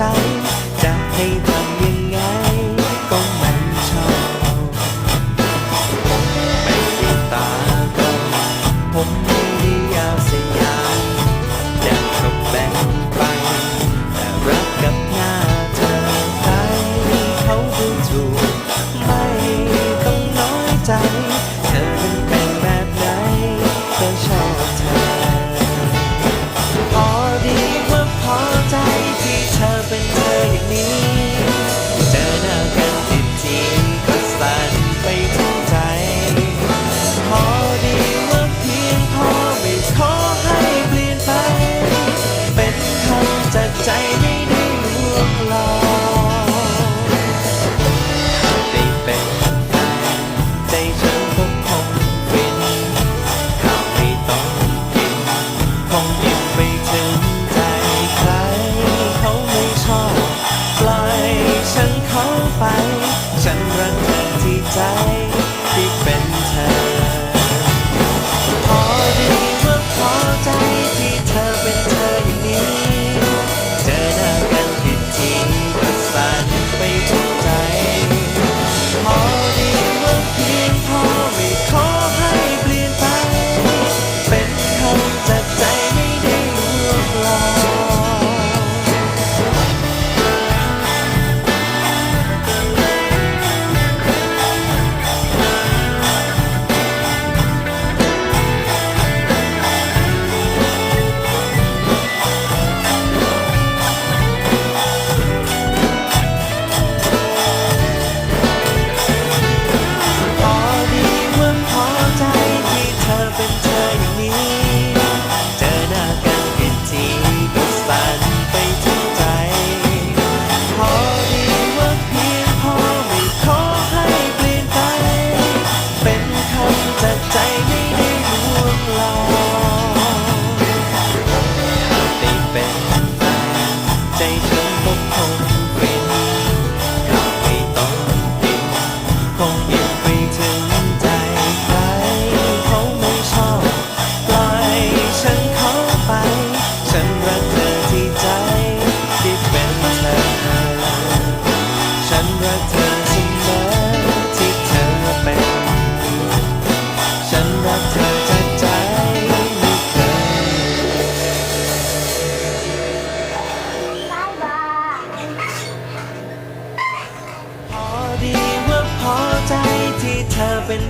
ใจจะให้ ถึงใจใคร เขาไม่ชอบ ปล่อยฉันเขาไป ฉันรักเธอที่ใจที่เป็นเธอ รักเธอเสมอที่เธอเป็น ฉันรักเธอจากใจไม่เคยพอดีว่าพอใจที่เธอเป็น